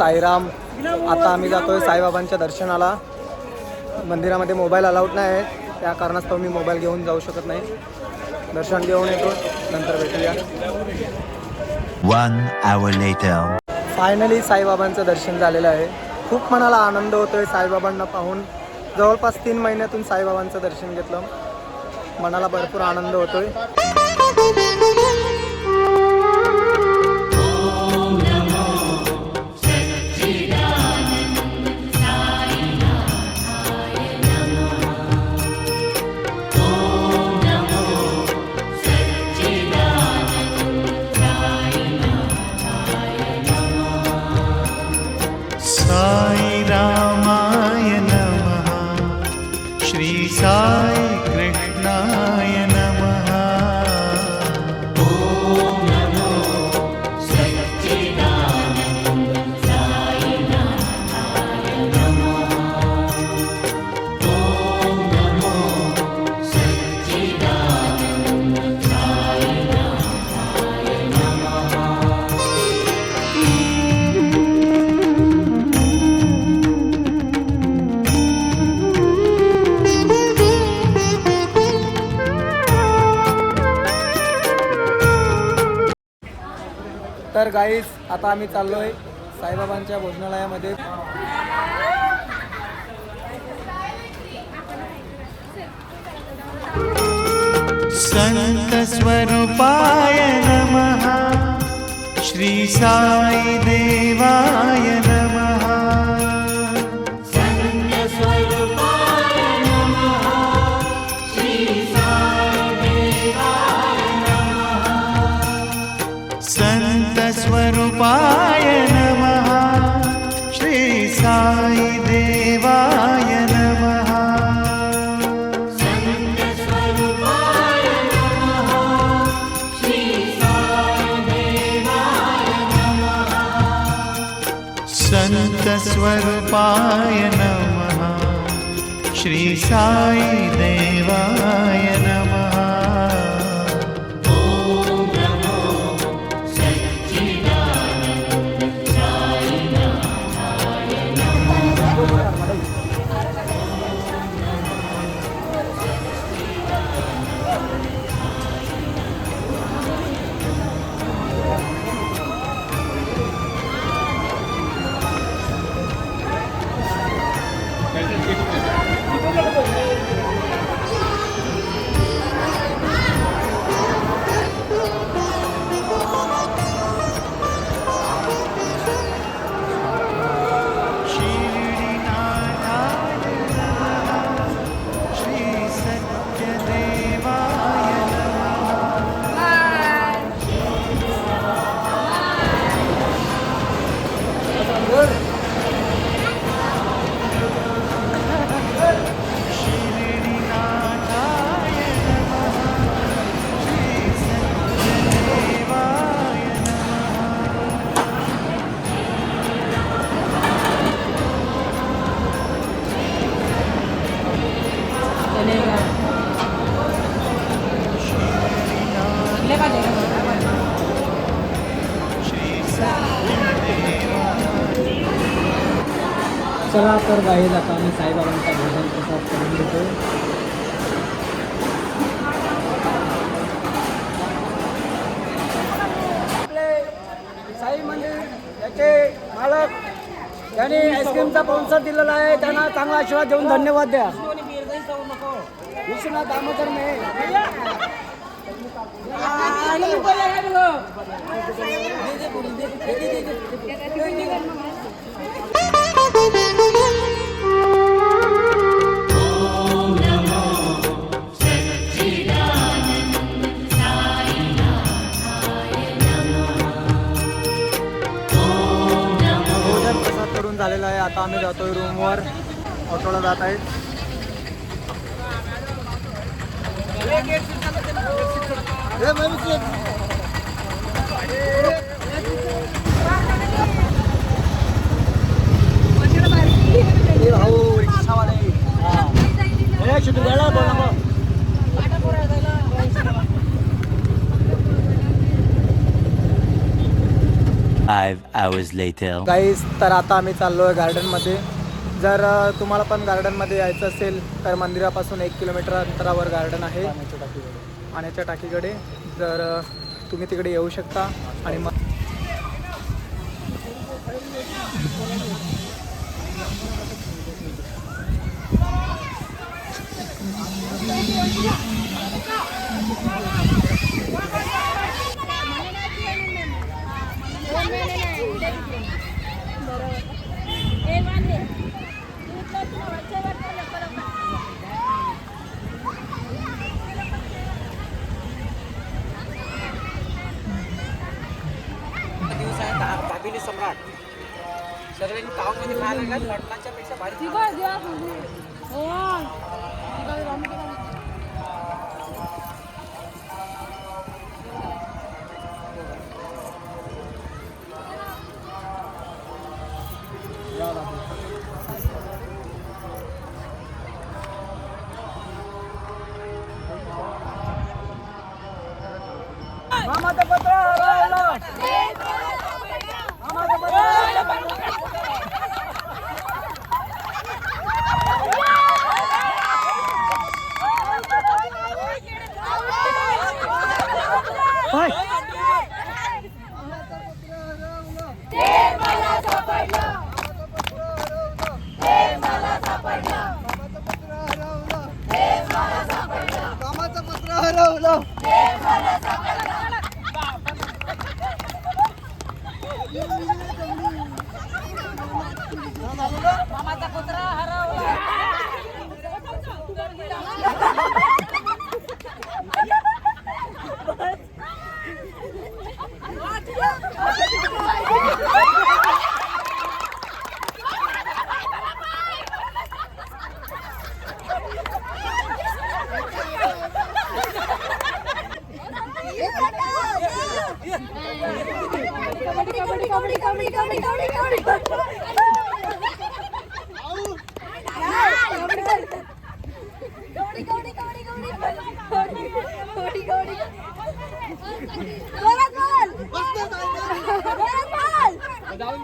साईराम. आता आम्ही जातोय साईबाबांच्या दर्शनाला. मंदिरामध्ये मोबाईल अलाउड नाही आहे. त्या कारणास्तव मी मोबाईल घेऊन जाऊ शकत नाही. दर्शन घेऊन येतो. नंतर भेटूया. One hour later. फायनली साईबाबांचं दर्शन झालेलं आहे. खूप मनाला आनंद होतोय साईबाबांना पाहून. जवळपास तीन महिन्यातून साईबाबांचं दर्शन घेतलं. मनाला भरपूर आनंद होतोय. गाईस आता आम्ही चाललोय साईबाबांच्या भोजनालयामध्ये. संत स्वरूपाय नमः श्री साई देवाय स्वरूपाय नमः। श्री देवाय नमः। चला तर गाईज आता आम्ही साईबाबांचा भोजन प्रसाद करून घेतो. आपले साई मंदिर याचे मालक त्यांनी आईस्क्रीमचा स्पॉन्सर दिलेला आहे. त्यांना चांगला आशीर्वाद देऊन धन्यवाद द्या. विश्वनाथ दामोदर मे झालेला आहे. आता आम्ही जातोय रूमवर ऑटोला जात आहेत Five hours later. गाईस तर आता आम्ही चाललो आहे गार्डनमध्ये जर तुम्हाला पण गार्डनमध्ये यायचं असेल तर मंदिरापासून एक किलोमीटर अंतरावर गार्डन आहे. पाण्याच्या टाकीकडे. जर तुम्ही तिकडे येऊ शकता आणि मग सम्राट. सगळ्यांनी तावमध्ये खायला काय लटणाच्या पेक्षा भारी 哎。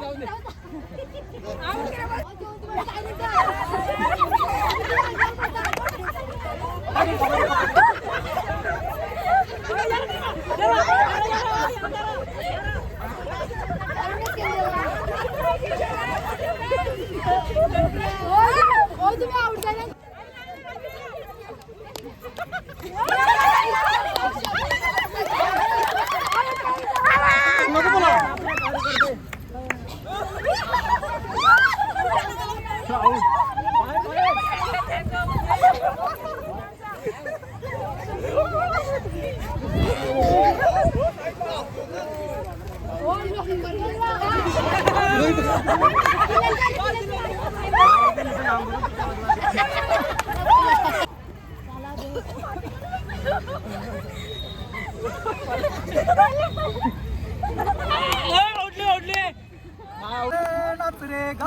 नाच रे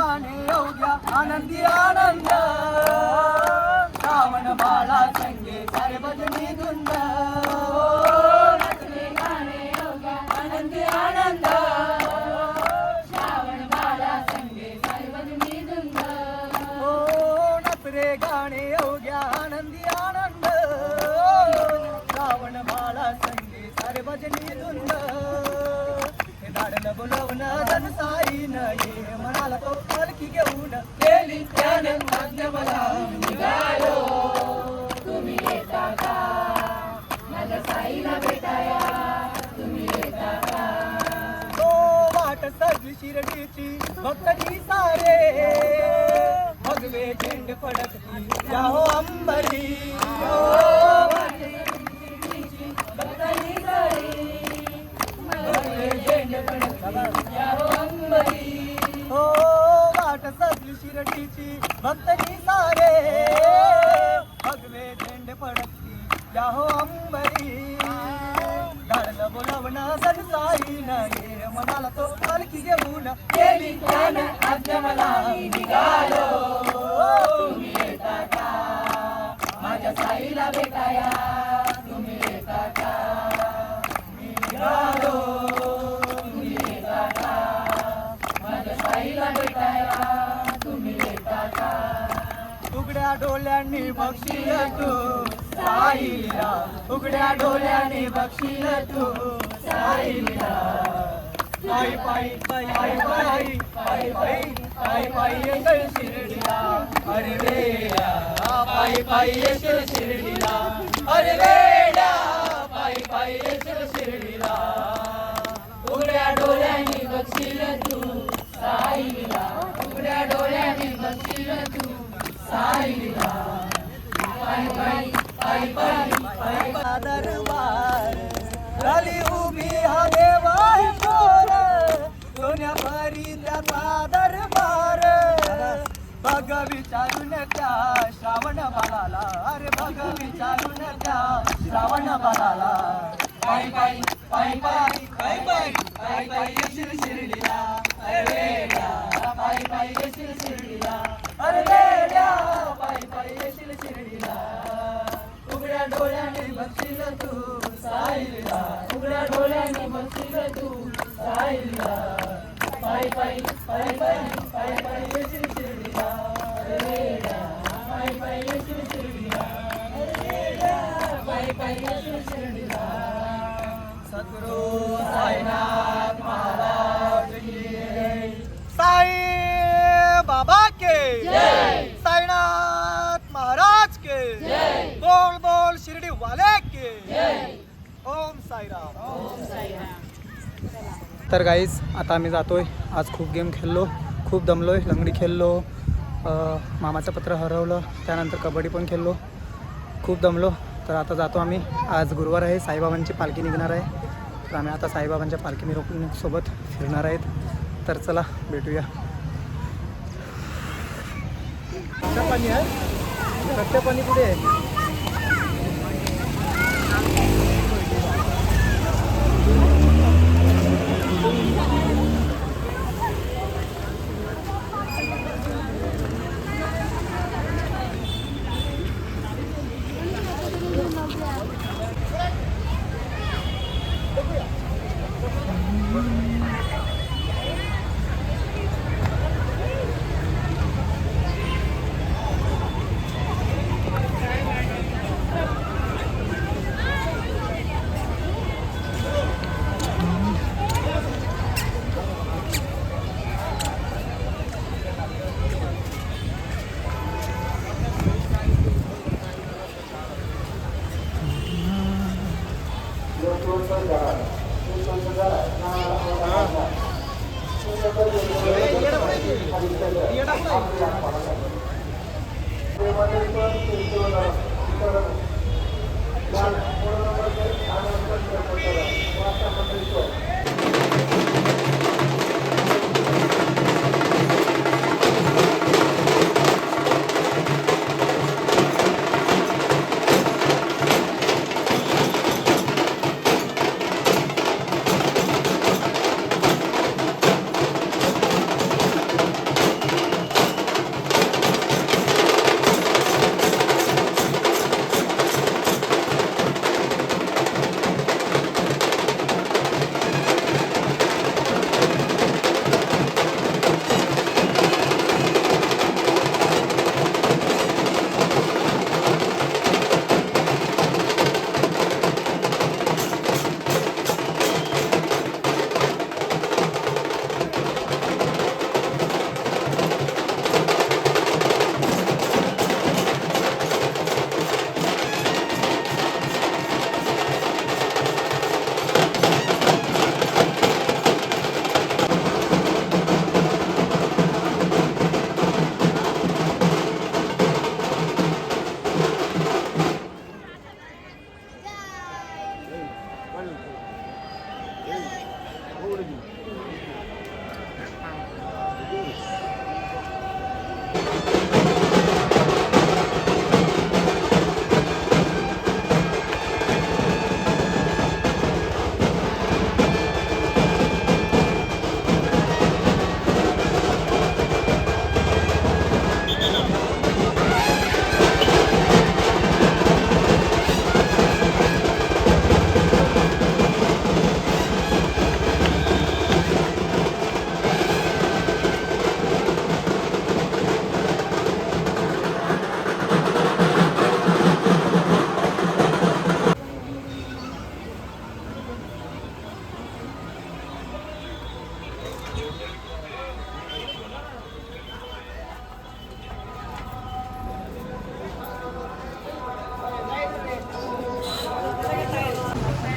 गाणे येऊद्या आनंदी आनंद. शिर्डीची भक्तजी सारे. भगवे झेंड फडकती जाहो अंबरी. हो भक्तजी सारे. भगवे झेंड फडकती जाहो अंबरी. हो वाट सजली शिर्डीची भक्तजी सारे भगवे झेंड फडकती अंबरी म्हणाला तो पालखी घेऊन गेली त्यानं आज्ञा मला निघालो. तुम्ही येता का? माझ्या साईला भेटाया. तुम्ही येता का? मी निघालो. तुम्ही येता का? उघड्या डोळ्यांनी बक्षील तू साईला. उघड्या डोळ्यांनी तू साईला. पायी पायी पायी पायी पायी पायी पायी येशील शिर्डीला अरे वेड्या पायी पायी येशील शिर्डीला अरे वेड्या पायी पायी येशील शिर्डीला उघड्या डोळ्यांनी बघशील तू साईला उघड्या डोळ्यांनी बघशील तू साईला पायी पायी पायी पायी पायी विचारून त्या श्रावण बाळाला अरे बघ विचारून त्या श्रावण बाळाला पायी पायी पायी पायी पायी पायी पायी पायी येशील शिर्डीला अरे वेड्या पायी पायी येशील शिर्डीला अरे वेड्या पायी पायी येशील शिर्डीला उघड्या डोळ्याने बघशील तू साईला उघड्या डोळ्याने बघशील तू साईला पायी पायी पायी पायी पायी पायी येशील साई बाबा के साईनाथ महाराज के बोल बोल शिर्डी वाले के ओम साईराम तर गाईज आता आम्ही जातोय. आज खूप गेम खेळलो खूप दमलोय लंगडी खेळलो मामाचं पत्र हरवलं त्यानंतर कबड्डी पण खेळलो. खूप दमलो. तर आता जातो आम्ही. आज गुरुवार आहे. साईबाबांची पालखी निघणार आहे. तर आम्ही आता साईबाबांच्या पालखी मिरवणुकीसोबत फिरणार आहेत. तर चला भेटूया. पाणी आहे? पाणी कुठे आहे?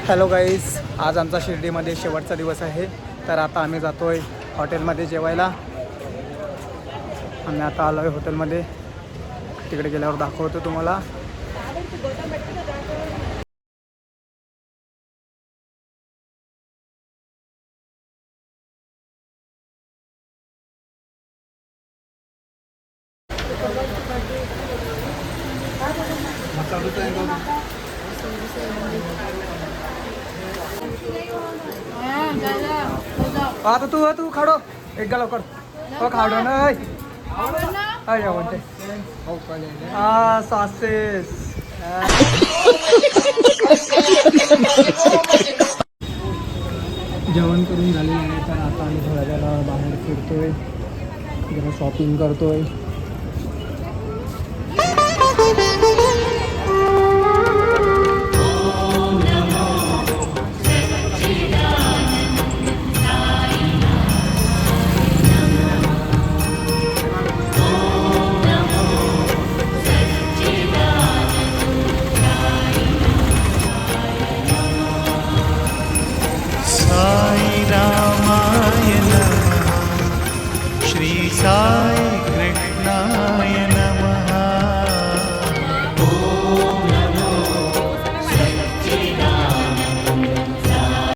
हॅलो गाईज आज आमचा शिर्डीमध्ये शेवटचा दिवस आहे. तर आता आम्ही जातो आहे हॉटेलमध्ये जेवायला. आम्ही आता आलो आहे हॉटेलमध्ये. तिकडे गेल्यावर दाखवतो तुम्हाला. आता तू तू खाडो एक गा लवकर हो खाडो ना ऐ. ऐ, या म्हणते हा सासेस जेवण करून झालेलं आहे तर आता आम्ही थोड्या वेळा बाहेर फिरतोय जरा शॉपिंग करतोय